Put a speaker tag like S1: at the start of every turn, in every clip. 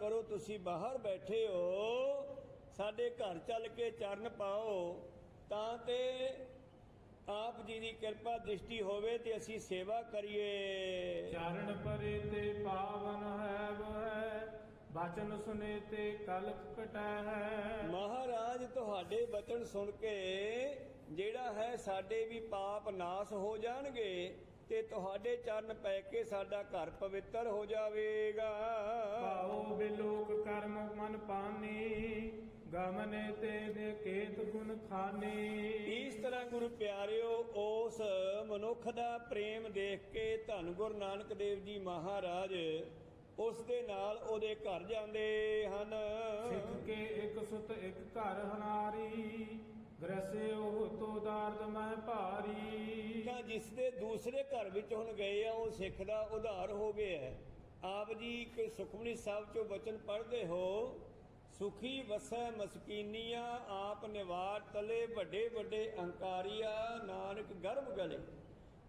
S1: ਕਰੋ ਤੁਸੀਂ ਬਾਹਰ ਬੈਠੇ ਹੋ ਸਾਡੇ ਘਰ ਚੱਲ ਕੇ ਚਰਨ ਪਾਓ ਤਾਂ ਤੇ ਆਪ ਜੀ ਦੀ ਕਿਰਪਾ ਦ੍ਰਿਸ਼ਟੀ ਹੋਵੇ ਤੇ ਅਸੀਂ ਸੇਵਾ ਕਰੀਏ।
S2: ਚਰਨ ਪਰੇ ਤੇ ਪਾਵਨ ਹੈ ਵੈ ਬਚਨ ਸੁਨੇ ਤੇ ਕਲਪ ਕਟੈ ਹੈ।
S1: ਮਹਾਰਾਜ ਤੁਹਾਡੇ ਬਚਨ ਸੁਣ ਕੇ ਜਿਹੜਾ ਹੈ ਸਾਡੇ ਵੀ ਪਾਪ ਨਾਸ ਹੋ ਜਾਣਗੇ। ਤੇ ਤੁਹਾਡੇ ਚਰਨ ਪੈ ਕੇ ਸਾਡਾ ਘਰ ਪਵਿੱਤਰ ਹੋ ਜਾਵੇਗਾ।
S2: ਪਾਉ ਬਿਲੋਕ ਕਰਮ ਮਨ ਪਾਨੀ ਗਮਨੇ ਤੇ ਦੇ ਕੇਤ ਗੁਣ ਖਾਨੀ।
S1: ਇਸ ਤਰ੍ਹਾਂ ਗੁਰੂ ਪਿਆਰਿਓ ਉਸ ਮਨੁੱਖ ਦਾ ਪ੍ਰੇਮ ਦੇਖ ਕੇ ਧੰਨ ਗੁਰੂ ਨਾਨਕ ਦੇਵ ਜੀ ਮਹਾਰਾਜ ਉਸ ਦੇ ਨਾਲ ਉਹਦੇ ਘਰ ਜਾਂਦੇ ਹਨ।
S2: ਸਿੱਖ ਕੇ ਇੱਕ ਸੁਤ ਇੱਕ ਘਰ ਹਨਾਰੀ ਗ੍ਰਸੇ ਉਹ ਤੋ ਦਾਰਦ ਮਹਿ ਭਾਰੀ।
S1: ਤਾਂ ਜਿਸ ਦੇ ਦੂਸਰੇ ਘਰ ਵਿੱਚ ਹੁਣ ਗਏ ਆ, ਉਹ ਸਿੱਖ ਦਾ ਉਧਾਰ ਹੋ ਗਿਆ ਹੈ। ਆਪ ਜੀ ਕਿ ਸੁਖਮਨੀ ਸਾਹਿਬ ਚੋਂ ਬਚਨ ਪੜ੍ਹਦੇ ਹੋ, ਸੁਖੀ ਵਸੈ ਮਸਕੀਨੀਆਂ, ਆਪ ਨਿਵਾਰ ਤਲੇ ਵੱਡੇ ਵੱਡੇ ਅਹੰਕਾਰੀਆ ਨਾਨਕ ਗਰਭ ਗਲੇ।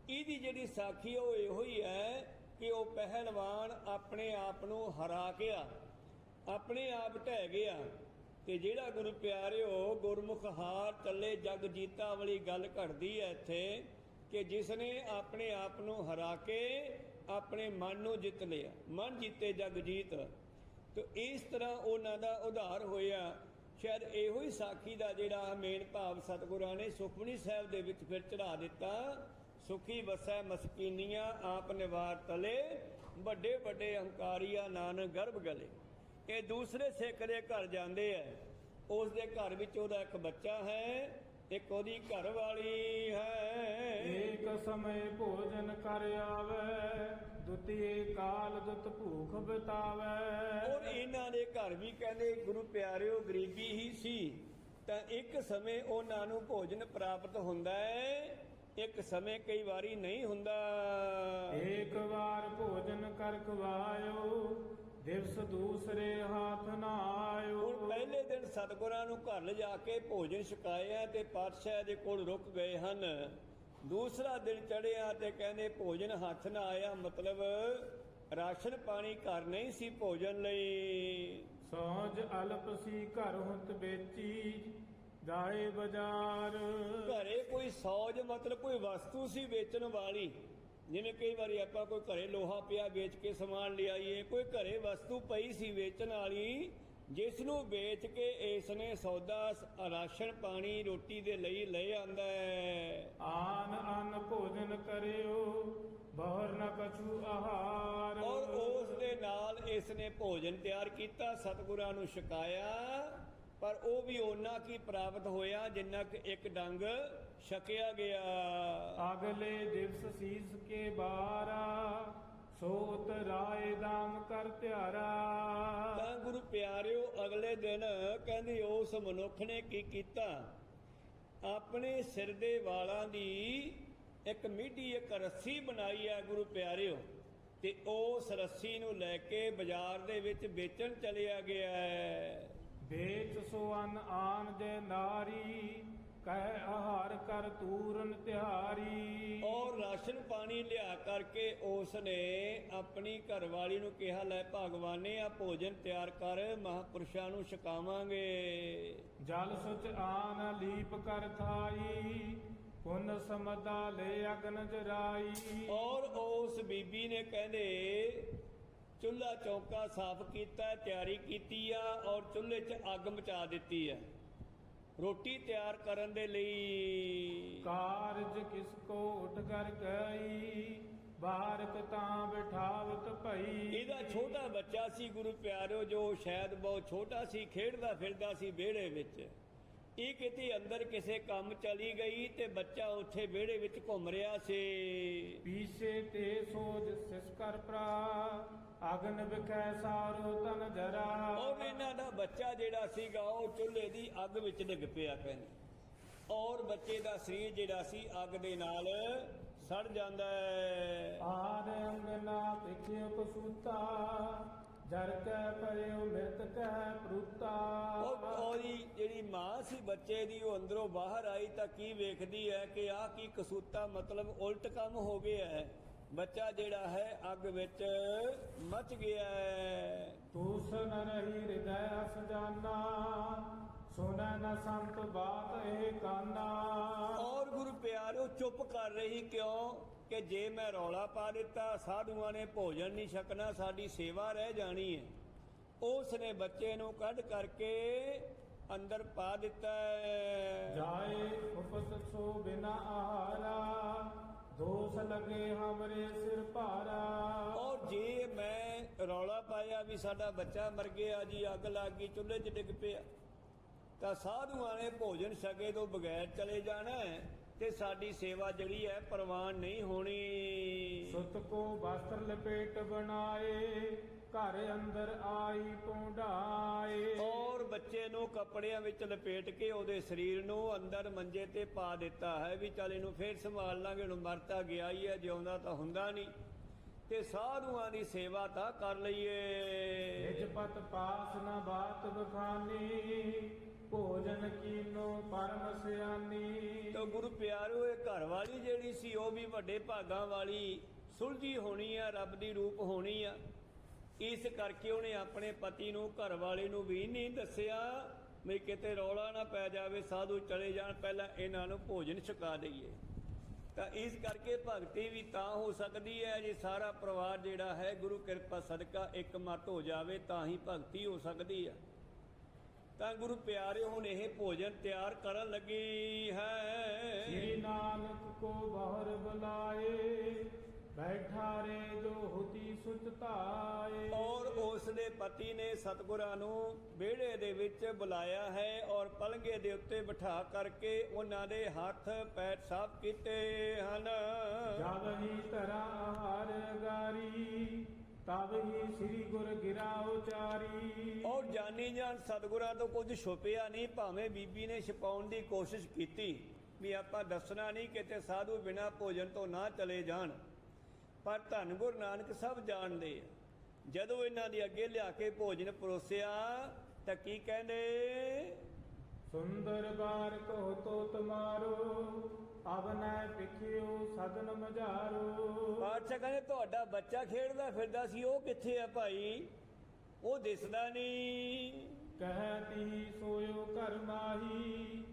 S1: ਇਹਦੀ ਜਿਹੜੀ ਸਾਖੀ ਉਹ ਇਹੋ ਹੀ ਹੈ ਕਿ ਉਹ ਪਹਿਲਵਾਨ ਆਪਣੇ ਆਪ ਨੂੰ ਹਰਾ ਗਿਆ, ਆਪਣੇ ਆਪ ਢਹਿ ਗਿਆ। ਤੇ ਜਿਹੜਾ ਗੁਰੂ ਪਿਆਰਿਓ ਗੁਰਮੁਖ ਹਾਰ ਚੱਲੇ ਜਗ ਜੀਤਾ ਵਾਲੀ ਗੱਲ ਘੜਦੀ ਹੈ ਇੱਥੇ ਕਿ ਜਿਸ ਨੇ ਆਪਣੇ ਆਪ ਨੂੰ ਹਰਾ ਕੇ ਆਪਣੇ ਮਨ ਨੂੰ ਜਿੱਤ ਲਿਆ। ਮਨ ਜਿੱਤੇ ਜਗ ਜੀਤ। ਤੇ ਇਸ ਤਰ੍ਹਾਂ ਉਹਨਾਂ ਦਾ ਉਧਾਰ ਹੋਇਆ। ਸ਼ਾਇਦ ਇਹੋ ਹੀ ਸਾਖੀ ਦਾ ਜਿਹੜਾ ਮੇਨ ਭਾਵ ਸਤਿਗੁਰਾਂ ਨੇ ਸੁਖਮਨੀ ਸਾਹਿਬ ਦੇ ਵਿੱਚ ਫਿਰ ਚੜਾ ਦਿੱਤਾ, ਸੁਖੀ ਵਸੈ ਮਸਕੀਨੀਆਂ, ਆਪ ਨਿਵਾਰ ਤਲੇ ਵੱਡੇ ਵੱਡੇ ਹੰਕਾਰੀਆ, ਨਾਨਕ ਗਰਭ ਗਲੇ। ਇਹ ਦੂਸਰੇ ਸਿੱਖ ਦੇ ਘਰ ਜਾਂਦੇ ਐ ਉਸ ਦੇ ਘਰ ਵਿੱਚ ਉਹਦਾ ਇੱਕ ਬੱਚਾ ਹੈ ਇੱਕ ਉਹਦੀ ਘਰ ਵਾਲੀ ਹੈ।
S2: ਏਕ ਸਮੇ ਭੋਜਨ ਕਰ ਆਵੇ ਦੁਤੀਏ ਕਾਲ ਦੁਤ ਭੂਖ ਬਿਤਾਵੇ।
S1: ਔਰ ਇਹਨਾਂ ਦੇ ਘਰ ਵੀ ਕਹਿੰਦੇ ਗੁਰੂ ਪਿਆਰਿਓ ਗਰੀਬੀ ਹੀ ਸੀ ਤਾਂ ਇੱਕ ਸਮੇਂ ਉਹਨਾਂ ਨੂੰ ਭੋਜਨ ਪ੍ਰਾਪਤ ਹੁੰਦਾ ਹੈ ਇੱਕ ਸਮੇਂ ਕਈ ਵਾਰੀ ਨਹੀਂ ਹੁੰਦਾ।
S2: ਏਕ ਵਾਰ ਭੋਜਨ ਕਰ ਖਵਾਇਓ ਦਿਵਸ ਦੂਸਰੇ ਹਾਥ ਨਾ ਆਇਓ
S1: ਹੁਣ ਪਹਿਲੇ ਦਿਨ ਸਤਿਗੁਰਾਂ ਨੂੰ ਘਰ ਲਿਜਾ ਕੇ ਭੋਜਨ ਛਕਾਇਆ ਤੇ ਪਾਤਸ਼ਾਹ ਦੇ ਕੋਲ ਰੁਕ ਗਏ ਹਨ। ਦੂਸਰਾ ਦਿਨ ਚੜਿਆ ਤੇ ਕਹਿੰਦੇ ਭੋਜਨ ਹੱਥ ਨਾ ਆਇਆ। ਮਤਲਬ ਰਾਸ਼ਨ ਪਾਣੀ ਘਰ ਨਹੀਂ ਸੀ ਭੋਜਨ ਲਈ।
S2: ਸੌਜ ਅਲਪ ਸੀ ਘਰ ਹੁੰਤ ਵੇਚੀ ਜਾਏ ਬਾਜ਼ਾਰ।
S1: ਘਰੇ ਕੋਈ ਸੌਜ ਮਤਲਬ ਕੋਈ ਵਸਤੂ ਸੀ ਵੇਚਣ ਵਾਲੀ। ਜਿਵੇਂ ਕਈ ਵਾਰੀ ਆਪਾਂ ਕੋਈ ਘਰੇ ਲੋਹਾ ਪਿਆ ਵੇਚ ਕੇ ਸਮਾਨ ਲਿਆਈਏ ਕੋਈ ਘਰੇ ਵਸਤੂ ਪਈ ਸੀ ਵੇਚਣ ਵਾਲੀ ਜਿਸ ਨੂੰ ਵੇਚ ਕੇ ਇਸ ਨੇ ਸੌਦਾ ਰਾਸ਼ਨ ਪਾਣੀ ਰੋਟੀ ਦੇ ਲਈ ਲੈ ਆਂਦਾ ਹੈ।
S2: ਆਨ ਅਨ ਭੋਜਨ ਕਰਿਓ ਬਹੁਰ ਨ ਕਛੂ ਆਹਾਰ।
S1: ਔਰ ਉਸ ਦੇ ਨਾਲ ਇਸ ਨੇ ਭੋਜਨ ਤਿਆਰ ਕੀਤਾ ਸਤਿਗੁਰਾਂ ਨੂੰ ਛਕਾਇਆ। ਪਰ ਉਹ ਵੀ ਓਨਾ ਕੀ ਪ੍ਰਾਪਤ ਹੋਇਆ ਜਿੰਨਾ ਕਿ ਇੱਕ ਡੰਗ ਛਕਿਆ ਗਿਆ।
S2: ਅਗਲੇ ਦਿਵਸ ਸੀਸ ਕੇ ਬਾਰਾ ਸੋਤ ਰਾਏ ਦਾਮ ਕਰ ਧਿਆਰਾ
S1: ਤਾਂ ਗੁਰੂ ਪਿਆਰਿਓ ਅਗਲੇ ਦਿਨ ਕਹਿੰਦੇ ਉਸ ਮਨੁੱਖ ਨੇ ਕੀ ਕੀਤਾ? ਆਪਣੇ ਸਿਰ ਦੇ ਵਾਲਾਂ ਦੀ ਇੱਕ ਮਿੱਡੀ ਇੱਕ ਰੱਸੀ ਬਣਾਈ ਹੈ ਗੁਰੂ ਪਿਆਰਿਓ ਤੇ ਉਸ ਰੱਸੀ ਨੂੰ ਲੈ ਕੇ ਬਾਜ਼ਾਰ ਦੇ ਵਿੱਚ ਵੇਚਣ ਚਲਿਆ ਗਿਆ ਹੈ।
S2: ਵੇਚ ਸੋ ਅਨ ਆਨ ਜੇ ਨਾਰੀ ਕਹਿ ਆਹਾਰ ਕਰ ਤੂਰਨ ਤਿਹਾਰੀ।
S1: ਔਰ ਰਾਸ਼ਨ ਪਾਣੀ ਲਿਆ ਕਰਕੇ ਉਸ ਨੇ ਆਪਣੀ ਘਰਵਾਲੀ ਨੂੰ ਕਿਹਾ ਲੈ ਭਗਵਾਨੇ ਆ ਭੋਜਨ ਤਿਆਰ ਕਰ ਮਹਾਪੁਰਸ਼ਾਂ ਨੂੰ ਛਕਾਵਾਂਗੇ।
S2: ਜਲ ਸੁਚ ਆਨ ਲੀਪ ਕਰ ਥਾਈ ਪੁਨ ਸਮਦਾ ਲੈ ਅਗਨ ਜਰਾਈ।
S1: ਔਰ ਉਸ ਬੀਬੀ ਨੇ ਕਹਿੰਦੇ ਚੁੱਲ੍ਹਾ ਚੌਂਕਾ ਸਾਫ਼ ਕੀਤਾ ਤਿਆਰੀ ਕੀਤੀ ਆ ਔਰ ਚੁੱਲ੍ਹੇ 'ਚ ਅੱਗ ਮਚਾ ਦਿੱਤੀ ਹੈ ਰੋਟੀ ਤਿਆਰ ਕਰਨ ਦੇ ਲਈ
S2: ਕਾਰਜ ਕਿਸ ਕੋ ਉਠ ਕਰ ਗਈ ਬਾਰਕ ਤਾਂ ਬਿਠਾਵਤ ਭਈ।
S1: ਇਹਦਾ ਛੋਟਾ ਬੱਚਾ ਸੀ ਗੁਰੂ ਪਿਆਰਿਓ ਜੋ ਸ਼ਾਇਦ ਬਹੁਤ ਛੋਟਾ ਸੀ ਖੇਡਦਾ ਫਿਰਦਾ ਸੀ ਵਿਹੜੇ ਵਿੱਚ। ਇਹ ਕਿਤੇ ਅੰਦਰ ਕਿਸੇ ਕੰਮ ਚਲੀ ਗਈ ਤੇ ਬੱਚਾ ਉੱਥੇ ਵਿਹੜੇ ਵਿੱਚ ਘੁੰਮ ਰਿਹਾ ਸੀ।
S2: ਪੀਸੇ ਤੇ ਸੋਜ ਸਿਸ ਕਰ ਪ੍ਰਾ ਅਗਨ ਵਿਖੈ ਸਾਰੋ ਤਨ ਜਰਾ।
S1: ਔਰ ਇਹਨਾਂ ਦਾ ਬੱਚਾ ਜਿਹੜਾ ਸੀਗਾ ਉਹ ਚੁੱਲ੍ਹੇ ਦੀ ਅੱਗ ਵਿੱਚ ਡਿੱਗ ਪਿਆ ਕਹਿੰਦੇ। ਔਰ ਬੱਚੇ ਦਾ ਸਰੀਰ ਜਿਹੜਾ ਸੀ ਅੱਗ ਦੇ ਨਾਲ ਸੜ ਜਾਂਦਾ ਹੈ।
S2: ਆਰ ਅੰਗਨਾ ਪਿਖਿਓ ਪਸੂਤਾ ਜਰ ਕੈ ਪਰਿਓ
S1: ਮਾਂ ਸੀ ਬੱਚੇ ਦੀ ਉਹ ਅੰਦਰੋਂ ਬਾਹਰ ਆਈ ਤਾਂ ਕੀ ਵੇਖਦੀ ਹੈ ਕਿ ਆਹ ਕੀ ਕਸੂਤਾ ਮਤਲਬ ਉਲਟ ਕੰਮ ਹੋ ਗਿਆ ਹੈ ਬੱਚਾ ਜਿਹੜਾ ਹੈ ਅੱਗ ਵਿੱਚ ਮੱਚ ਗਿਆ ਹੈ
S2: ਤੂਸ ਨ ਰਹੀ ਹਿਰਦੈ ਅਸ ਜਾਨਾ ਸੁਨੈ ਨ ਸੰਤ ਬਾਤ ਇਹ ਕਾਨਾ।
S1: ਔਰ ਗੁਰੂ ਪਿਆਰਿਓ ਚੁੱਪ ਕਰ ਰਹੀ ਕਿਉਂ ਕਿ ਜੇ ਮੈਂ ਰੌਲਾ ਪਾ ਦਿੱਤਾ ਸਾਧੂਆਂ ਨੇ ਭੋਜਨ ਨਹੀਂ ਛਕਣਾ ਸਾਡੀ ਸੇਵਾ ਰਹਿ ਜਾਣੀ ਹੈ ਉਸ ਨੇ ਬੱਚੇ ਨੂੰ ਕੱਢ ਕਰਕੇ ਅੰਦਰ ਪਾ ਦਿੱਤਾ
S2: ਜਾਏ ਉਪਤ ਸੋ ਬਿਨਾ ਆਹਾਰਾ ਦੋਸ ਲਗੇ ਹਮਰੇ ਸਿਰ ਭਾਰਾ।
S1: ਔਰ ਜੇ ਮੈਂ ਰੌਲਾ ਪਾਇਆ ਵੀ ਸਾਡਾ ਬੱਚਾ ਮਰ ਗਿਆ ਜੀ ਅੱਗ ਲੱਗ ਗਈ ਚੁੱਲ੍ਹੇ 'ਚ ਡਿੱਗ ਪਿਆ ਤਾਂ ਸਾਧੂਆਂ ਨੇ ਭੋਜਨ ਛਕੇ ਤੋਂ ਬਗੈਰ ਚਲੇ ਜਾਣਾ ਤੇ ਸਾਡੀ ਸੇਵਾ ਜਿਹੜੀ ਹੈ ਪ੍ਰਵਾਨ ਨਹੀਂ ਹੋਣੀ।
S2: ਸੁਤ ਕੋ ਵਸਤਰ ਲਪੇਟ ਬਣਾਏ ਘਰ ਅੰਦਰ ਆਈ ਪੌਂਡਾਏ
S1: ਔਰ ਬੱਚੇ ਨੂੰ ਕੱਪੜਿਆਂ ਵਿੱਚ ਲਪੇਟ ਕੇ ਉਹਦੇ ਸਰੀਰ ਨੂੰ ਅੰਦਰ ਮੰਜੇ ਤੇ ਪਾ ਦਿੱਤਾ ਹੈ ਵੀ ਚੱਲ ਇਹਨੂੰ ਫੇਰ ਸੰਭਾਲ ਲਾਂਗੇ ਹੁਣ ਮਰਤਾ ਗਿਆ ਹੀ ਹੈ ਜਿਉਂਦਾ ਤਾਂ ਹੁੰਦਾ ਨਹੀਂ। ਤੇ ਸਾਧੂਆਂ ਦੀ ਸੇਵਾ ਤਾਂ ਕਰ ਲਈਏ।
S2: ਪਤ ਪਾਸ ਨ ਬਾਤ ਬਖਾਨੀ ਭੋਜਨ ਕੀਨੋ ਪਰਮ ਸਿਆਨੀ।
S1: ਤਾਂ ਗੁਰੂ ਪਿਆਰੋ, ਇਹ ਘਰ ਵਾਲੀ ਜਿਹੜੀ ਸੀ, ਉਹ ਵੀ ਵੱਡੇ ਭਾਗਾਂ ਵਾਲੀ ਸੁਲਝੀ ਹੋਣੀ ਆ, ਰੱਬ ਦੀ ਰੂਪ ਹੋਣੀ ਆ। ਇਸ ਕਰਕੇ ਉਹਨੇ ਆਪਣੇ ਪਤੀ ਨੂੰ ਘਰ ਵਾਲੇ ਨੂੰ ਵੀ ਨਹੀਂ ਦੱਸਿਆ, ਵੀ ਕਿਤੇ ਰੌਲਾ ਨਾ ਪੈ ਜਾਵੇ, ਸਾਧੂ ਚਲੇ ਜਾਣ, ਪਹਿਲਾਂ ਇਹਨਾਂ ਨੂੰ ਭੋਜਨ ਛਕਾ ਦਈਏ। ਤਾਂ ਇਸ ਕਰਕੇ ਭਗਤੀ ਵੀ ਤਾਂ ਹੋ ਸਕਦੀ ਹੈ ਜੇ ਸਾਰਾ ਪਰਿਵਾਰ ਜਿਹੜਾ ਹੈ ਗੁਰੂ ਕਿਰਪਾ ਸਦਕਾ ਇੱਕ ਮਤ ਹੋ ਜਾਵੇ, ਤਾਂ ਹੀ ਭਗਤੀ ਹੋ ਸਕਦੀ ਹੈ। ਤਾਂ ਗੁਰੂ ਪਿਆਰੇ, ਹੁਣ ਇਹ ਭੋਜਨ ਤਿਆਰ ਕਰਨ ਲੱਗੀ ਹੈ।
S2: ਸ੍ਰੀ ਨਾਨਕ ਕੋ ਬਹੁਰ ਬੁਲਾਏ। ਬੈਠਾ ਰੇ ਜੋ ਹੁਤੀ ਸੁਚ ਧਾਏ।
S1: ਔਰ ਉਸ ਦੇ ਪਤੀ ਨੇ ਸਤਗੁਰਾਂ ਨੂੰ ਵਿਹੜੇ ਦੇ ਵਿੱਚ ਬੁਲਾਇਆ ਹੈ ਔਰ ਪਲੰਗੇ ਦੇ ਉੱਤੇ ਬਿਠਾ ਕਰਕੇ ਉਹਨਾਂ ਦੇ ਹੱਥ ਪੈਰ ਸਾਫ਼ ਕੀਤੇ ਹਨ।
S2: ਜਦ ਹੀ ਤਰਾ ਹਰ ਗਾਰੀ ਤਬ ਹੀ ਸ੍ਰੀ ਗੁਰ ਗਿਰਾ ਉਚਾਰੀ।
S1: ਔਰ ਜਾਨੀ ਜਾਨ ਸਤਗੁਰਾਂ ਤੋਂ ਕੁਝ ਛੁਪਿਆ ਨਹੀਂ ਭਾਵੇਂ ਬੀਬੀ ਨੇ ਛਪਾਉਣ ਦੀ ਕੋਸ਼ਿਸ਼ ਕੀਤੀ ਵੀ ਆਪਾਂ ਦੱਸਣਾ ਨਹੀਂ ਕਿਤੇ ਸਾਧੂ ਬਿਨਾ ਭੋਜਨ ਤੋਂ ਨਾ ਚਲੇ ਜਾਣ। ਪਰ ਧੰਨ ਗੁਰੂ ਨਾਨਕ ਸਭ ਜਾਣਦੇ ਆ। ਜਦੋਂ ਇਹਨਾਂ ਦੇ ਅੱਗੇ ਲਿਆ ਕੇ ਭੋਜਨ ਪਰੋਸਿਆ ਤਾਂ ਕੀ ਕਹਿੰਦੇ?
S2: ਸੁੰਦਰ ਬਾਰ ਕੋ ਤੋ ਤੁਮਾਰੋ ਅਬ ਨੈ ਪਿਖਿਓ ਸਦਨ ਮਝਾਰੋ।
S1: ਬਾਦਸ਼ਾਹ ਕਹਿੰਦੇ ਤੁਹਾਡਾ ਬੱਚਾ ਖੇਡਦਾ ਫਿਰਦਾ ਸੀ ਉਹ ਕਿੱਥੇ ਆ ਭਾਈ? ਉਹ ਦਿਸਦਾ ਨਹੀਂ।
S2: ਕਹਿਤੀ ਸੋਇਓ ਘਰ ਮਾਹੀ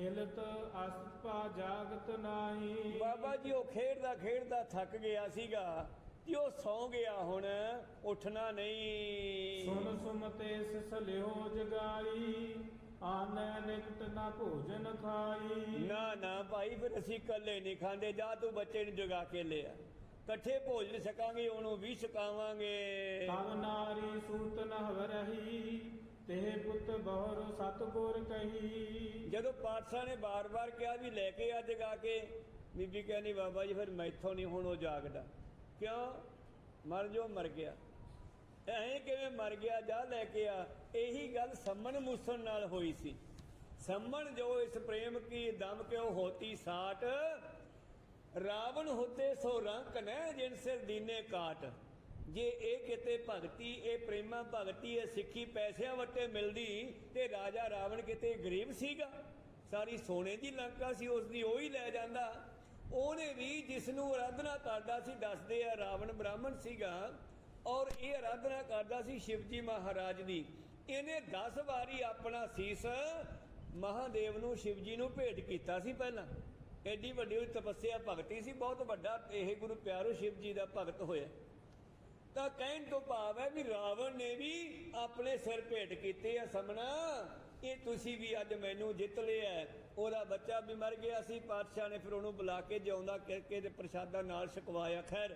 S2: ਖਿਲਤ ਅਸਪਾ ਜਾਗਤ ਨਾਹੀ।
S1: ਬਾਬਾ ਜੀ ਉਹ ਖੇਡਦਾ ਖੇਡਦਾ ਥੱਕ ਗਿਆ ਸੀਗਾ ਕਿ ਉਹ ਸੌ ਗਿਆ ਹੁਣ ਉੱਠਣਾ ਨਹੀਂ।
S2: ਸੁਨ ਸੁਮਤੇ ਸਲਿਓ ਜਗਾਈ ਆਨੈ ਨਿਕਟ ਨਾ ਭੋਜਨ ਖਾਈ।
S1: ਨਾ ਨਾ ਭਾਈ ਫਿਰ ਅਸੀਂ ਇਕੱਲੇ ਨਹੀਂ ਖਾਂਦੇ ਜਾ ਤੂੰ ਬੱਚੇ ਨੂੰ ਜਗਾ ਕੇ ਲਿਆ। ਇਕੱਠੇ ਭੋਜਨ ਛਕਾਂਗੇ ਉਹਨੂੰ ਵੀ ਛਕਾਵਾਂਗੇ।
S2: ਤਬ ਨਾਰੀ ਸੂਤ ਨਹਵ ਰਹੀ ਤੇ ਪੁੱਤ ਬਹੁਰ ਸਤਗੁਰ ਕਹੀ।
S1: ਜਦੋਂ ਪਾਤਸ਼ਾਹ ਨੇ ਬਾਰ-ਬਾਰ ਕਿਹਾ ਵੀ ਲੈ ਕੇ ਆ, ਜਗਾ ਕੇ, ਬੀਬੀ ਕਹਿੰਦੀ, ਬਾਬਾ ਜੀ, ਫਿਰ ਮੈਥੋਂ ਨਹੀਂ ਹੁਣ ਉਹ ਜਾਗਦਾ। ਕਿਉਂ? ਮਰ ਜੋ ਮਰ ਗਿਆ। ਐਂ ਕਿਵੇਂ ਮਰ ਗਿਆ? ਜਾ ਲੈ ਕੇ ਆ। ਇਹੀ ਗੱਲ ਸੰਮਨ ਮੂਸਣ ਨਾਲ ਹੋਈ ਸੀ। ਸੰਮਨ ਜੋ ਇਸ ਪ੍ਰੇਮ ਕੀ ਦਮ ਕਿਉ ਹੋਤੀ ਸਾਟ? ਰਾਵਣ ਹੋਤੇ ਸੋ ਰੰਕ ਨੈ, ਜਿਨ ਸਿਰ ਦੀਨੇ ਕਾਟ। ਜੇ ਇਹ ਕਿਤੇ ਭਗਤੀ, ਇਹ ਪ੍ਰੇਮਾ ਭਗਤੀ, ਇਹ ਸਿੱਖੀ ਪੈਸਿਆਂ ਵੱਟੇ ਮਿਲਦੀ ਤੇ ਰਾਜਾ ਰਾਵਣ ਕਿਤੇ ਗਰੀਬ ਸੀਗਾ। ਸਾਰੀ ਸੋਨੇ ਦੀ ਲੰਕਾ ਸੀ ਉਸ ਦੀ ਉਹ ਹੀ ਲੈ ਜਾਂਦਾ। ਉਹਨੇ ਵੀ ਜਿਸ ਨੂੰ ਆਰਾਧਨਾ ਕਰਦਾ ਸੀ, ਦੱਸਦੇ ਆ ਰਾਵਣ ਬ੍ਰਾਹਮਣ ਸੀਗਾ ਔਰ ਇਹ ਆਰਾਧਨਾ ਕਰਦਾ ਸੀ ਸ਼ਿਵਜੀ ਮਹਾਰਾਜ ਦੀ। ਇਹਨੇ 10 ਵਾਰੀ ਆਪਣਾ ਸੀਸ ਮਹਾਦੇਵ ਨੂੰ, ਸ਼ਿਵਜੀ ਨੂੰ ਭੇਟ ਕੀਤਾ ਸੀ ਪਹਿਲਾਂ। ਐਡੀ ਵੱਡੀ ਤਪੱਸਿਆ ਭਗਤੀ ਸੀ, ਬਹੁਤ ਵੱਡਾ, ਇਹ ਗੁਰੂ ਪਿਆਰੋ ਸ਼ਿਵ ਜੀ ਦਾ ਭਗਤ ਹੋਇਆ। ਤਾਂ ਕਹਿਣ ਤੋਂ ਭਾਵ ਹੈ ਵੀ ਰਾਵਣ ਨੇ ਵੀ ਆਪਣੇ ਸਿਰ ਭੇਟ ਕੀਤੇ ਆ ਸਮਣਾ। ਇਹ ਤੁਸੀਂ ਵੀ ਅੱਜ ਮੈਨੂੰ ਜਿੱਤ ਲਿਆ ਉਹਦਾ ਬੱਚਾ ਵੀ ਮਰ ਗਿਆ ਸੀ, ਪਾਤਸ਼ਾਹ ਨੇ ਫਿਰ ਉਹਨੂੰ ਬੁਲਾ ਕੇ ਜਿਉਂਦਾ ਕਰਕੇ ਤੇ ਪ੍ਰਸ਼ਾਦਾ ਨਾਲ ਛਕਵਾਇਆ। ਖੈਰ,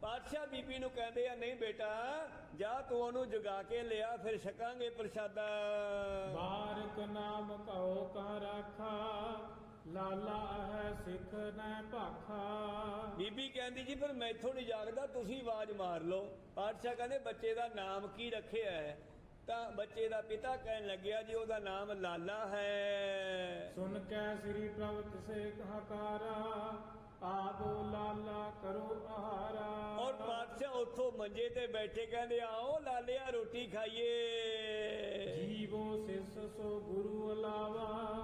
S1: ਪਾਤਸ਼ਾਹ ਬੀਬੀ ਨੂੰ ਕਹਿੰਦੇ ਆ, ਨਹੀਂ ਬੇਟਾ, ਜਾ ਤੂੰ ਉਹਨੂੰ ਜਗਾ ਕੇ ਲਿਆ, ਫਿਰ ਛਕਾਂਗੇ ਪ੍ਰਸ਼ਾਦਾ।
S2: ਬਾਰਕ ਨਾਮ ਕਉ ਕਾ ਰਾਖਾ ਲਾਲਾ ਹੈ ਸਿੱਖ ਨੈ ਭਾਖਾ।
S1: ਬੀਬੀ ਕਹਿੰਦੀ ਜੀ ਫਿਰ ਮੈਥੋਂ ਨਹੀਂ ਜਾਗਦਾ ਤੁਸੀਂ ਆਵਾਜ਼ ਮਾਰ ਲਓ। ਪਾਤਸ਼ਾਹ ਕਹਿੰਦੇ ਬੱਚੇ ਦਾ ਨਾਮ ਕੀ ਰੱਖਿਆ ਹੈ? ਤਾਂ ਬੱਚੇ ਦਾ ਪਿਤਾ ਕਹਿਣ ਲੱਗਿਆ ਜੀ ਉਹਦਾ ਨਾਮ ਲਾਲਾ ਹੈ।
S2: ਸੁਨ ਕੈ ਸ੍ਰੀ ਪ੍ਰਭ ਤਿਸੇ ਕਹਾਕਾਰਾ ਆਬੋ ਲਾਲਾ ਕਰੋ ਆਹਾਰਾ।
S1: ਔਰ ਪਾਤਸ਼ਾਹ ਉੱਥੋਂ ਮੰਜੇ ਤੇ ਬੈਠੇ ਕਹਿੰਦੇ ਆਓ ਲਾਲਿਆ ਰੋਟੀ ਖਾਈਏ।
S2: ਜੀਵੋ ਸਿਸ ਸੋ ਗੁਰੂ ਅਲਾਵਾ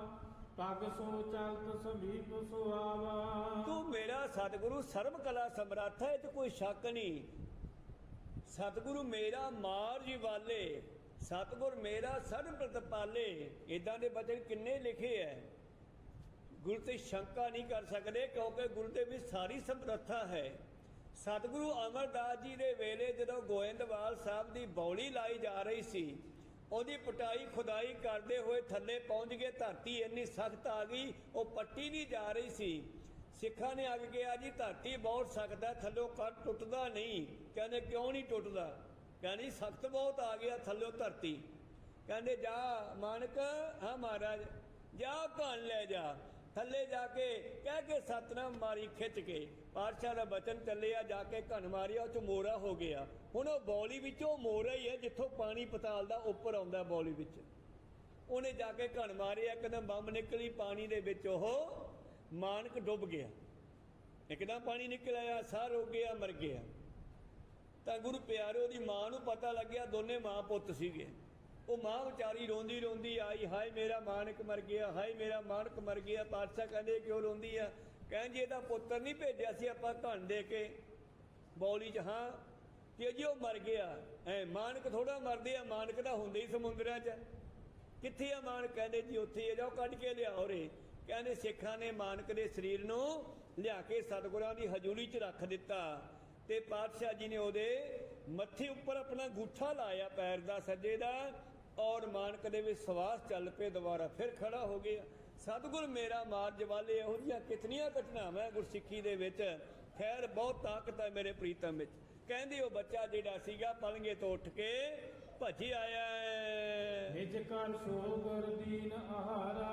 S2: ਪਗ ਸੋ ਚਲਤ ਸਮੀਪ ਸੋ
S1: ਤੂੰ ਮੇਰਾ ਸਤਿਗੁਰੂ ਸਰਬ ਕਲਾ ਸਮਰੱਥ ਹੈ ਤੇ ਕੋਈ ਸ਼ੱਕ ਨਹੀਂ। ਸਤਿਗੁਰੂ ਮੇਰਾ ਮਾਰ ਵਾਲੇ, ਸਤਿਗੁਰ ਮੇਰਾ ਸਰਬ ਪ੍ਰਤਪਾਲੇ ਇਦਾਂ ਦੇ ਬਚਨ ਕਿੰਨੇ ਲਿਖੇ ਐ। ਗੁਰੂ ਤੇ ਸ਼ੰਕਾ ਨਹੀਂ ਕਰ ਸਕਦੇ, ਕਿਉਂਕਿ ਗੁਰੂ ਦੇ ਵਿੱਚ ਸਾਰੀ ਸਮਰੱਥਾ ਹੈ। ਸਤਿਗੁਰੂ ਅਮਰਦਾਸ ਜੀ ਦੇ ਵੇਲੇ ਜਦੋਂ ਗੋਇੰਦਵਾਲ ਸਾਹਿਬ ਦੀ ਬੌਲੀ ਲਾਈ ਜਾ ਰਹੀ ਸੀ ਉਹਦੀ ਪਟਾਈ ਖੁਦਾਈ ਕਰਦੇ ਹੋਏ ਥੱਲੇ ਪਹੁੰਚ ਗਏ, ਧਰਤੀ ਇੰਨੀ ਸਖਤ ਆ ਗਈ, ਉਹ ਪੱਟੀ ਨਹੀਂ ਜਾ ਰਹੀ ਸੀ। ਸਿੱਖਾਂ ਨੇ ਅੱਗ ਕਿਹਾ, ਜੀ, ਧਰਤੀ ਬਹੁਤ ਸਖਤ ਹੈ ਥੱਲੋਂ ਕੱਟ ਟੁੱਟਦਾ ਨਹੀਂ। ਕਹਿੰਦੇ, ਕਿਉਂ ਨਹੀਂ ਟੁੱਟਦਾ? ਕਹਿੰਦੀ, ਸਖਤ ਬਹੁਤ ਆ ਗਿਆ ਥੱਲੋਂ ਧਰਤੀ। ਕਹਿੰਦੇ, ਜਾ ਮਾਨਕ, ਹਾਂ ਮਹਾਰਾਜ, ਜਾ ਘਣ ਲੈ ਜਾ। ਥੱਲੇ ਜਾ ਕੇ ਕਹਿ ਕੇ ਸਤਨਾਮ ਮਾਰੀ ਖਿੱਚ ਕੇ, ਪਾਤਸ਼ਾਹ ਦਾ ਬਚਨ ਚੱਲਿਆ, ਜਾ ਕੇ ਘਣ ਮਾਰਿਆ, ਉਹ ਚ ਮੋਰਾ ਹੋ ਗਿਆ। ਹੁਣ ਉਹ ਬੌਲੀ ਵਿੱਚੋਂ ਮੋਰਾ ਹੀ ਹੈ, ਜਿੱਥੋਂ ਪਾਣੀ ਪਤਾਲ ਦਾ ਉੱਪਰ ਆਉਂਦਾ ਬੌਲੀ ਵਿੱਚ। ਉਹਨੇ ਜਾ ਕੇ ਘਣ ਮਾਰਿਆ, ਇੱਕਦਮ ਬੰਬ ਨਿਕਲੀ, ਪਾਣੀ ਦੇ ਵਿੱਚ ਉਹ ਮਾਨਕ ਡੁੱਬ ਗਿਆ। ਇੱਕਦਮ ਪਾਣੀ ਨਿਕਲ ਆਇਆ, ਸਾਹ ਰੁਕ ਗਿਆ, ਮਰ ਗਿਆ। ਤਾਂ ਗੁਰੂ ਪਿਆਰਿਓ ਦੀ ਮਾਂ ਨੂੰ ਪਤਾ ਲੱਗਿਆ, ਦੋਨੇ ਮਾਂ ਪੁੱਤ ਸੀਗੇ। ਉਹ ਮਾਂ ਵਿਚਾਰੀ ਰੋਂਦੀ ਰੋਂਦੀ ਆਈ, ਹਾਏ ਮੇਰਾ ਮਾਨਕ ਮਰ ਗਿਆ, ਹਾਏ ਮੇਰਾ ਮਾਨਕ ਮਰ ਗਿਆ। ਪਾਤਸ਼ਾਹ ਕਹਿੰਦੇ ਕਿਉਂ ਰੋਂਦੀ ਆ? ਕਹਿੰਦੀ ਇਹਦਾ ਪੁੱਤਰ ਨਹੀਂ ਭੇਜਿਆ ਸੀ, ਆਪਾਂ ਘਣ ਦੇ ਕੇ। ਬੌਲੀ ਚ, ਹਾਂ ਕਿ ਜੀ ਉਹ ਮਰ ਗਿਆ। ਐ ਮਾਨਕ ਥੋੜਾ ਮਰਦੇ ਆ, ਮਾਨਕ ਤਾਂ ਹੁੰਦੇ ਹੀ ਸਮੁੰਦਰਾਂ 'ਚ। ਕਿੱਥੇ ਆ ਮਾਨਕ? ਕਹਿੰਦੇ ਜੀ ਉੱਥੇ ਆ, ਜਾਓ ਕੱਢ ਕੇ ਲਿਆਓ ਰੇ। ਕਹਿੰਦੇ ਸਿੱਖਾਂ ਨੇ ਮਾਨਕ ਦੇ ਸਰੀਰ ਨੂੰ ਲਿਆ ਕੇ ਸਤਿਗੁਰਾਂ ਦੀ ਹਜ਼ੂਰੀ 'ਚ ਰੱਖ ਦਿੱਤਾ। ਤੇ ਪਾਤਸ਼ਾਹ ਜੀ ਨੇ ਉਹਦੇ ਮੱਥੇ ਉੱਪਰ ਆਪਣਾ ਗੂਠਾ ਲਾਇਆ ਪੈਰ ਦਾ ਸੱਜੇ ਦਾ ਔਰ ਮਾਨਕ ਦੇ ਵਿੱਚ ਸਵਾਸ ਚੱਲ ਪਏ, ਦੁਬਾਰਾ ਫਿਰ ਖੜਾ ਹੋ ਗਿਆ। ਸਤਿਗੁਰ ਮੇਰਾ ਮਾਰਜ ਵਾਲੇ, ਇਹੋ ਜਿਹੀਆਂ ਕਿਤਨੀਆਂ ਘਟਨਾਵਾਂ ਗੁਰਸਿੱਖੀ ਦੇ ਵਿੱਚ। ਖੈਰ, ਬਹੁਤ ਤਾਕਤ ਹੈ ਮੇਰੇ ਪ੍ਰੀਤਮ ਵਿੱਚ। ਕਹਿੰਦੇ ਉਹ ਬੱਚਾ ਜਿਹੜਾ ਸੀਗਾ ਪਲੰਗੇ ਤੋਂ ਉੱਠ ਕੇ ਭੱਜ ਆਇਆ ਹੈ।
S2: ਨਿਜ ਕਲ ਸੋ ਗੁਰਦੀਨ ਆਹਾਰਾ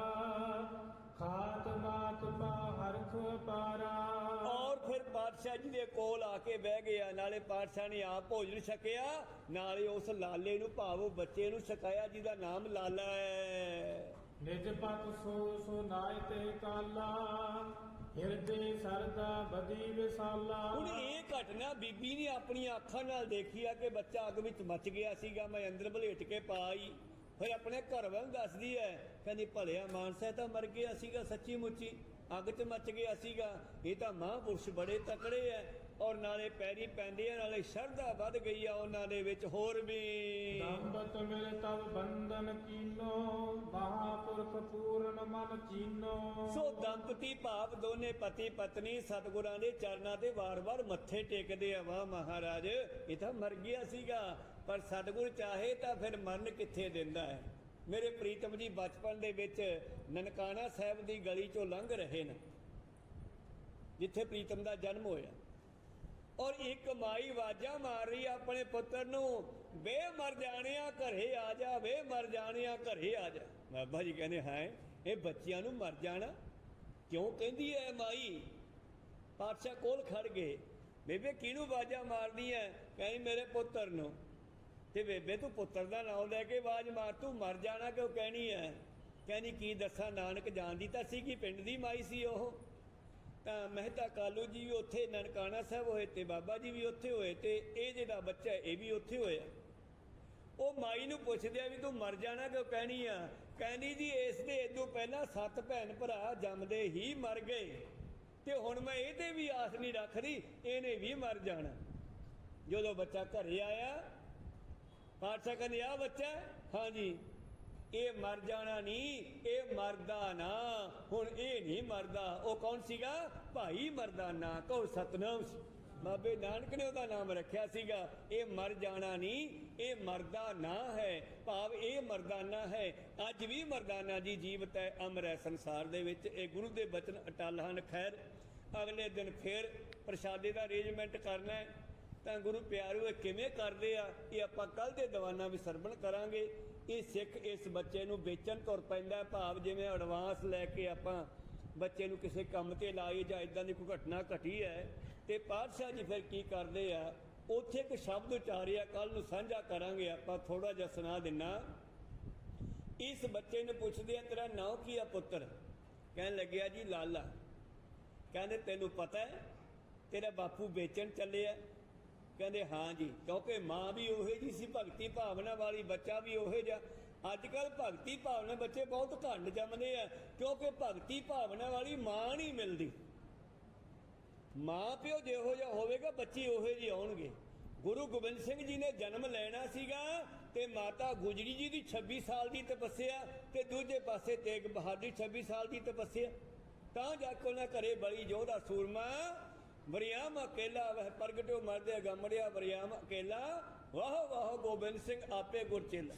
S2: ਖਾਤ ਮਾਤ ਪਾ ਹਰਖ ਪਾਰਾ
S1: ਔਰ ਫਿਰ ਪਾਤਸ਼ਾਹ ਜੀ ਦੇ ਕੋਲ ਆ ਕੇ ਬਹਿ ਗਿਆ ਨਾਲੇ ਪਾਤਸ਼ਾਹ ਨੇ ਆਪ ਭੋਜਨ ਛਕਿਆ ਨਾਲੇ ਉਸ ਲਾਲੇ ਨੂੰ ਭਾਵੋ ਬੱਚੇ ਨੂੰ ਛਕਾਇਆ ਜਿਹਦਾ ਨਾਮ ਲਾਲਾ ਹੈ
S2: ਨਿਜ ਪਤ ਸੋ ਸੋ ਨਾਇ ਤੇ ਕਾਲਾ ਹਿਰਦੇ ਸਰਦਾ ਬਦੀ ਵਿਸਾਲਾ।
S1: ਹੁਣ ਇਹ ਘਟਨਾ ਬੀਬੀ ਨੇ ਆਪਣੀਆਂ ਅੱਖਾਂ ਨਾਲ ਦੇਖੀ ਆ ਕਿ ਬੱਚਾ ਅੱਗ ਵਿੱਚ ਮੱਚ ਗਿਆ ਸੀਗਾ। ਮੈਂ ਅੰਦਰ ਭਲੇਟ ਕੇ ਪਾਈ ਫਿਰ ਆਪਣੇ ਘਰ ਵੱਲ ਦੱਸਦੀ ਐ, ਕਹਿੰਦੀ, ਭਲਿਆ ਮਾਨਸਾ ਤਾਂ ਮਰ ਗਿਆ ਸੀਗਾ ਸੱਚੀ ਮੁੱਚੀ। ਅੱਗ 'ਚ ਮੱਚ ਗਿਆ ਸੀਗਾ। ਇਹ ਤਾਂ ਮਹਾਂਪੁਰਸ਼ ਬੜੇ ਤਕੜੇ ਐ। ਔਰ ਨਾਲੇ ਪੈਰੀ ਪੈਂਦੇ ਆ ਨਾਲੇ ਸ਼ਰਧਾ ਵੱਧ ਗਈ ਆ ਉਹਨਾਂ ਦੇ ਵਿੱਚ ਹੋਰ ਵੀ।
S2: ਦੰਬਤ ਮਿਲ ਤਬ ਬੰਧਨ ਕੀਨੋ ਮਹਾਪੁਰਖ ਪੂਰਨ ਮਨ ਚੀਨੋ।
S1: ਸੋ ਦੰਪਤੀ ਭਾਵ ਦੋਨੇ ਪਤੀ ਪਤਨੀ ਸਤਿਗੁਰਾਂ ਦੇ ਚਰਨਾਂ ਤੇ ਵਾਰ-ਵਾਰ ਮੱਥੇ ਟੇਕਦੇ ਆ ਵਾਹ ਮਹਾਰਾਜ ਇਹ ਤਾਂ ਮਰ ਗਿਆ ਸੀਗਾ। ਪਰ ਸਤਿਗੁਰ ਚਾਹੇ ਤਾਂ ਫਿਰ ਮਰਨ ਕਿੱਥੇ ਦਿੰਦਾ ਹੈ? ਮੇਰੇ ਪ੍ਰੀਤਮ ਜੀ ਬਚਪਨ ਦੇ ਵਿੱਚ ਨਨਕਾਣਾ ਸਾਹਿਬ ਦੀ ਗਲੀ ਚੋਂ ਲੰਘ ਰਹੇ ਨੇ ਜਿੱਥੇ ਪ੍ਰੀਤਮ ਦਾ ਜਨਮ ਹੋਇਆ। ਔਰ ਇੱਕ ਮਾਈ ਵਾਜਾ ਮਾਰ ਰਹੀ ਆਪਣੇ ਪੁੱਤਰ ਨੂੰ, ਵੇ ਮਰ ਜਾਣਿਆ, ਘਰੇ ਆ ਜਾ, ਵੇ ਮਰ ਜਾਣਿਆ, ਘਰੇ ਆ ਜਾ। ਬਾਬਾ ਜੀ ਕਹਿੰਦੇ, ਹੈ, ਇਹ ਬੱਚਿਆਂ ਨੂੰ ਮਰ ਜਾਣਾ। ਕਿਉਂ ਕਹਿੰਦੀ ਐ ਮਾਈ? ਪਾਤਸ਼ਾਹ ਕੋਲ ਖੜ ਗਏ। ਬੇਬੇ, ਕਿਹਨੂੰ ਵਾਜਾ ਮਾਰਦੀ ਐ? ਕਹਿੰਦੀ, ਮੇਰੇ ਪੁੱਤਰ ਨੂੰ। ਤੇ ਬੇਬੇ, ਤੂੰ ਪੁੱਤਰ ਦਾ ਨਾਮ ਲੈ ਕੇ ਆਵਾਜ਼ ਮਾਰ, ਤੂੰ ਮਰ ਜਾਣਾ ਕਿਉਂ ਕਹਿਣੀ ਐ? ਕਹਿੰਦੀ, ਕੀ ਦੱਸਾਂ, ਨਾਨਕ ਜਾਣਦੀ ਤਾਂ ਸੀ ਕਿ ਪਿੰਡ ਦੀ ਮਾਈ ਸੀ ਉਹ। ਤਾਂ ਮਹਿਤਾ ਕਾਲੂ ਜੀ ਵੀ ਉੱਥੇ, ਨਨਕਾਣਾ ਸਾਹਿਬ ਹੋਏ ਤੇ ਬਾਬਾ ਜੀ ਵੀ ਉੱਥੇ ਹੋਏ ਤੇ ਇਹ ਜਿਹੜਾ ਬੱਚਾ ਇਹ ਵੀ ਉੱਥੇ ਹੋਇਆ। ਉਹ ਮਾਈ ਨੂੰ ਪੁੱਛਦੇ ਆ ਵੀ ਤੂੰ ਮਰ ਜਾਣਾ ਕਿਉਂ ਕਹਿਣੀ ਆ? ਕਹਿੰਦੀ ਜੀ ਇਸ ਦੇ ਇਦੋਂ ਪਹਿਲਾਂ ਸੱਤ ਭੈਣ ਭਰਾ ਜੰਮਦੇ ਹੀ ਮਰ ਗਏ। ਤੇ ਹੁਣ ਮੈਂ ਇਹਦੇ ਵੀ ਆਸ ਨਹੀਂ ਰੱਖਦੀ, ਇਹਨੇ ਵੀ ਮਰ ਜਾਣਾ। ਜਦੋਂ ਬੱਚਾ ਘਰੇ ਆਇਆ ਪਾਤਸ਼ਾਹ ਕਹਿੰਦੇ ਆ ਬੱਚਾ ਹਾਂਜੀ। ਇਹ ਮਰ ਜਾਣਾ ਨਹੀਂ, ਇਹ ਮਰਦਾ ਨਾ। ਹੁਣ ਇਹ ਨਹੀਂ ਮਰਦਾ। ਉਹ ਕੌਣ ਸੀਗਾ? ਭਾਈ ਮਰਦਾਨਾ ਕਹੋ ਸਤਨਾਮ ਸੀ। ਬਾਬੇ ਨਾਨਕ ਨੇ ਉਹਦਾ ਨਾਮ ਰੱਖਿਆ ਸੀਗਾ। ਇਹ ਮਰ ਜਾਣਾ ਨਹੀਂ, ਇਹ ਮਰਦਾ ਨਾ ਹੈ। ਭਾਵ ਇਹ ਮਰਦਾਨਾ ਹੈ। ਅੱਜ ਵੀ ਮਰਦਾਨਾ ਜੀ ਜੀਵਤ ਹੈ ਅਮਰ ਹੈ ਸੰਸਾਰ ਦੇ ਵਿੱਚ। ਇਹ ਗੁਰੂ ਦੇ ਬਚਨ ਅਟਲ ਹਨ। ਖੈਰ, ਅਗਲੇ ਦਿਨ ਫੇਰ ਪ੍ਰਸ਼ਾਦੇ ਦਾ ਅਰੇਂਜਮੈਂਟ ਕਰਨਾ ਹੈ। ਤਾਂ ਗੁਰੂ ਪਿਆਰਿਓ ਇਹ ਕਿਵੇਂ ਕਰਦੇ ਆ? ਇਹ ਆਪਾਂ ਕੱਲ ਦੇ ਦੀਵਾਨਾ ਵੀ ਸਰਵਣ ਕਰਾਂਗੇ। ਇਹ ਸਿੱਖ ਇਸ ਬੱਚੇ ਨੂੰ ਵੇਚਣ ਤੁਰ ਪੈਂਦਾ ਭਾਵ ਜਿਵੇਂ ਐਡਵਾਂਸ ਲੈ ਕੇ ਆਪਾਂ ਬੱਚੇ ਨੂੰ ਕਿਸੇ ਕੰਮ ਤੇ ਲਾਈ ਜਾਂ ਇਦਾਂ ਦੀ ਕੋਈ ਘਟਨਾ ਘਟੀ ਹੈ ਤੇ ਪਾਤਸ਼ਾਹ ਜੀ ਫਿਰ ਕੀ ਕਰਦੇ ਆ? ਉੱਥੇ ਇੱਕ ਸ਼ਬਦ ਉਚਾਰਿਆ ਕੱਲ ਨੂੰ ਸਾਂਝਾ ਕਰਾਂਗੇ ਆਪਾਂ ਥੋੜਾ ਜਿਹਾ ਸੁਣਾ ਦਿੰਨਾ। ਇਸ ਬੱਚੇ ਨੂੰ ਪੁੱਛਦੇ ਆ, ਤੇਰਾ ਨਾਂ ਕੀ ਆ ਪੁੱਤਰ? ਕਹਿਣ ਲੱਗਿਆ ਜੀ, ਲਾਲਾ। ਕਹਿੰਦੇ, ਤੈਨੂੰ ਪਤਾ ਹੈ, ਤੇਰਾ ਬਾਪੂ ਵੇਚਣ ਚੱਲਿਆ ਕਹਿੰਦੇ, ਹਾਂ ਜੀ, ਕਿਉਂਕਿ ਮਾਂ ਵੀ ਉਹੇ ਜੀ ਸੀ, ਭਗਤੀ ਭਾਵਨਾ ਵਾਲੀ, ਬੱਚਾ ਵੀ ਉਹੇ ਜਿਹਾ। ਅੱਜ ਕੱਲ ਭਗਤੀ ਭਾਵਨਾ ਬੱਚੇ ਬਹੁਤ ਘੱਟ ਜੰਮਦੇ ਆ, ਕਿਉਂਕਿ ਭਗਤੀ ਭਾਵਨਾ ਵਾਲੀ ਮਾਂ ਨਹੀਂ ਮਿਲਦੀ। ਮਾਂ ਪਿਓ ਜਿਹੋ ਜਿਹਾ ਹੋਵੇਗਾ, ਬੱਚੇ ਉਹੇ ਜਿਹੇ ਆਉਣਗੇ। ਗੁਰੂ ਗੋਬਿੰਦ ਸਿੰਘ ਜੀ ਨੇ ਜਨਮ ਲੈਣਾ ਸੀਗਾ ਤੇ ਮਾਤਾ ਗੁਜਰੀ ਜੀ ਦੀ 26 ਸਾਲ ਦੀ ਤਪੱਸਿਆ ਤੇ ਦੂਜੇ ਪਾਸੇ ਤੇਗ ਬਹਾਦਰ 26 ਸਾਲ ਦੀ ਤਪੱਸਿਆ। ਤਾਂ ਜਾ ਕੇ ਉਹਨਾਂ ਘਰੇ ਬੜੀ ਜੋਧਾ ਸੂਰਮਾ ਵਰਿਆਮ ਅਕੇਲਾ ਵਹ ਪ੍ਰਗਟਿਓ ਮਰਦੇ ਗਮੜਿਆ ਵਰਿਆਮ ਅਕੇਲਾ। ਵਾਹ ਵਾਹ ਗੋਬਿੰਦ ਸਿੰਘ ਆਪੇ ਗੁਰਚਿਲ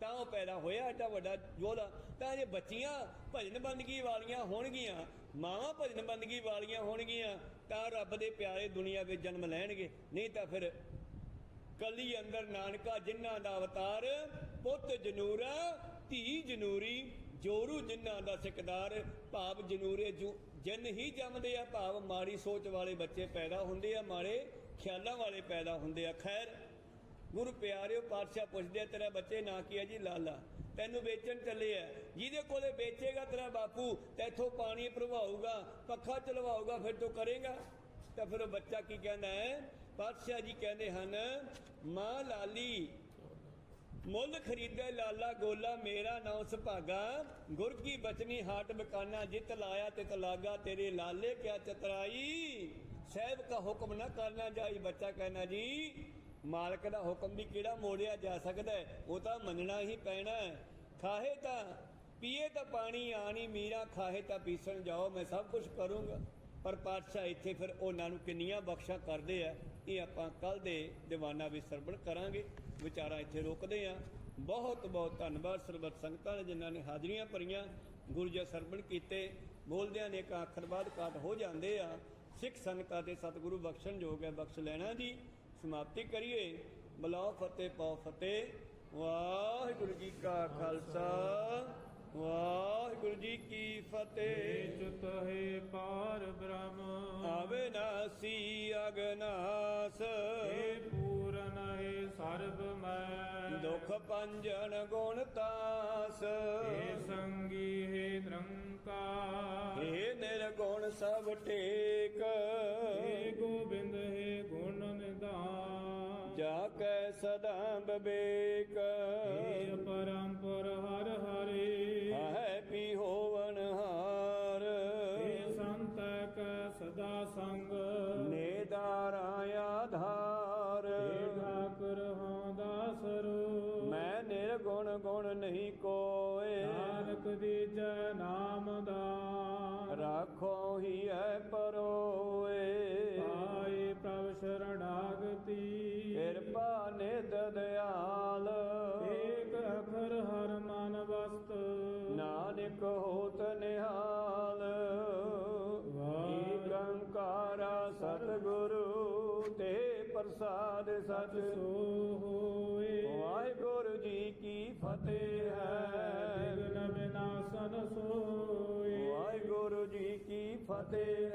S1: ਤਾਂ ਉਹ ਪੈਦਾ ਹੋਇਆ ਏਡਾ ਵੱਡਾ ਯੋਧਾ। ਤਾਂ ਜੇ ਬੱਚੀਆਂ ਭਜਨ ਬੰਦਗੀ ਵਾਲੀਆਂ ਹੋਣਗੀਆਂ, ਮਾਵਾਂ ਭਜਨ ਬੰਦਗੀ ਵਾਲੀਆਂ ਹੋਣਗੀਆਂ, ਤਾਂ ਰੱਬ ਦੇ ਪਿਆਰੇ ਦੁਨੀਆ ਵਿੱਚ ਜਨਮ ਲੈਣਗੇ। ਨਹੀਂ ਤਾਂ ਫਿਰ ਕਲੀ ਅੰਦਰ ਨਾਨਕਾ ਜਿਨ੍ਹਾਂ ਦਾ ਅਵਤਾਰ, ਪੁੱਤ ਜਨੂਰਾ, ਧੀ ਜਨੂਰੀ, ਜੋਰੂ ਜਿਨ੍ਹਾਂ ਦਾ ਸਿਕਦਾਰ, ਭਾਵ ਜਨੂਰੇ ਜੁ ਜਿਨ ਹੀ ਜੰਮਦੇ ਆ ਭਾਵ ਮਾੜੀ ਸੋਚ ਵਾਲੇ ਬੱਚੇ ਪੈਦਾ ਹੁੰਦੇ ਆ, ਮਾੜੇ ਖਿਆਲਾਂ ਵਾਲੇ ਪੈਦਾ ਹੁੰਦੇ ਆ। ਖੈਰ, ਗੁਰੂ ਪਿਆਰਿਓ, ਪਾਤਸ਼ਾਹ ਪੁੱਛਦੇ ਆ, ਤੇਰਾ ਬੱਚੇ ਨਾ ਕੀ ਹੈ ਜੀ? ਲਾਲਾ। ਤੈਨੂੰ ਵੇਚਣ ਚੱਲੇ ਆ। ਜਿਹਦੇ ਕੋਲੇ ਵੇਚੇਗਾ ਤੇਰਾ ਬਾਪੂ ਤੈਥੋਂ ਪਾਣੀ ਭਰਵਾਊਗਾ, ਪੱਖਾ ਚਲਵਾਊਗਾ, ਫਿਰ ਤੂੰ ਕਰੇਗਾ। ਤਾਂ ਫਿਰ ਉਹ ਬੱਚਾ ਕੀ ਕਹਿੰਦਾ ਹੈ? ਪਾਤਸ਼ਾਹ ਜੀ ਕਹਿੰਦੇ ਹਨ, ਮਾਂ ਲਾਲੀ ਮੁੱਲ ਖਰੀਦੇ ਲਾਲਾ ਗੋਲਾ, ਮੇਰਾ ਨਾਮ ਸੁਭਾਗਾ। ਗੁਰ ਕੀ ਬਚਨੀ, ਹਾਟ ਬਕਾਨਾ, ਜਿਤ ਲਾਇਆ ਤਿਤ ਲਾਗਾ ਤੇਰੇ ਲਾਲੇ ਕਿਆ ਚਤਰਾਈ। ਸਹਿਬ ਕਾ ਹੁਕਮ ਨਾ ਕਰਨਾ ਜਾਈ, ਬੱਚਾ ਕਹਿਣਾ ਜੀ, ਮਾਲਕ ਦਾ ਹੁਕਮ ਵੀ ਕਿਹੜਾ ਮੋੜਿਆ ਜਾ ਸਕਦਾ ਉਹ ਤਾਂ ਮੰਨਣਾ ਹੀ ਪੈਣਾ ਹੈ। ਖਾਹੇ ਤਾਂ, ਪੀਏ ਤਾਂ ਪਾਣੀ, ਆਣੀ ਮੀਰਾ, ਖਾਹੇ ਤਾਂ ਪੀਸਣ ਜਾਓ, ਮੈਂ ਸਭ ਕੁਝ ਕਰੂੰਗਾ। ਪਰ ਪਾਤਸ਼ਾਹ ਇੱਥੇ ਫਿਰ ਉਹਨਾਂ ਨੂੰ ਕਿੰਨੀਆਂ ਬਖਸ਼ਾਂ ਕਰਦੇ ਆ, ਇਹ ਆਪਾਂ ਕੱਲ ਦੇ ਦੀਵਾਨਾ ਵਿੱਚ ਸਰਵਣ ਕਰਾਂਗੇ। ਵਿਚਾਰਾਂ ਇੱਥੇ ਰੋਕਦੇ ਆ। ਬਹੁਤ ਬਹੁਤ ਧੰਨਵਾਦ ਸਰਬਤ ਸੰਗਤਾਂ ਨੇ ਜਿਨ੍ਹਾਂ ਨੇ ਹਾਜ਼ਰੀਆਂ ਭਰੀਆਂ ਗੁਰੂ ਜੀ ਸਰਵਣ ਕੀਤੇ। ਬੋਲਦਿਆਂ ਨੇ ਇੱਕ ਅੱਖਰ ਬਾਅਦ ਕਾਟ ਹੋ ਜਾਂਦੇ ਆ। ਸਿੱਖ ਸੰਗਤਾਂ ਦੇ ਸਤਿਗੁਰੂ ਬਖਸ਼ਣ ਯੋਗ ਹੈ, ਬਖਸ਼ ਲੈਣਾ ਜੀ। ਸਮਾਪਤੀ ਕਰੀਏ। ਬਲਾਉ ਫਤਿਹ ਪਾਉ ਫਤਿਹ। ਵਾਹਿਗੁਰੂ ਜੀ ਕਾ ਖਾਲਸਾ। ਵਾਹਿਗੁਰੂ ਜੀ ਕੀ ਫਤਿਹ।
S2: ਚੁਤ ਹੈ ਪਾਰ ਬ੍ਰਹਮ।
S1: ਆਵੇ ਨਾਸੀ। ਅਗਨਾਸ
S2: ਏ ਪੂਰਨ ਹੈ ਸਰਬ ਮੈਂ।
S1: ਦੁਖ ਪੰਜਨ ਗੁਣ ਤਾਸ।
S2: ਏ ਸੰਗੀ ਹੈ ਨਿਰੰਕਾਰ।
S1: ਏ ਨਿਰਗੁਣ ਸਭ ਟੇਕ।
S2: ਏ ਗੋਬਿੰਦ ਹੈ ਗੁਣ ਨਿਧਾਨ।
S1: ਜਾ ਕੈ ਸਦਾ ਬਵੇਕ।
S2: ਸੋ ਹੋਏ
S1: ਵਾਹਿਗੁਰੂ ਜੀ ਕੀ ਫਤਿਹ ਹੈ।
S2: ਬਿਗਨ ਵਿਨਾਸ਼ਨ ਸੋਏ। ਵਾਹਿਗੁਰੂ ਜੀ ਕੀ ਫਤਿਹ।